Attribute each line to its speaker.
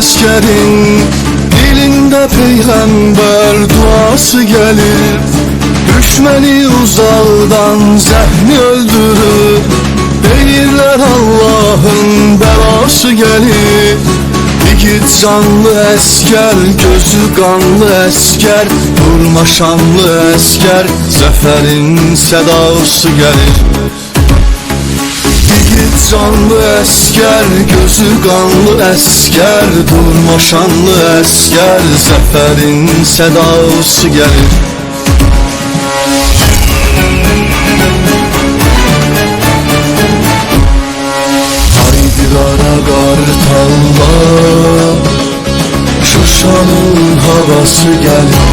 Speaker 1: şanlı eskerin Dilinde peygamber duası gelir. Düşmeni uzakdan zəhni öldürür. Deyirlər Allahın belası gelir. Yiğit canlı əskər, gözü qanlı əskər Durma şanlı əskər, zəfərin sədası gəlir Yiğit canlı əskər, gözü qanlı əskər Durma şanlı əskər, zəfərin sədası gəlir Haydi qara qartalla Şuşanın havası gəlir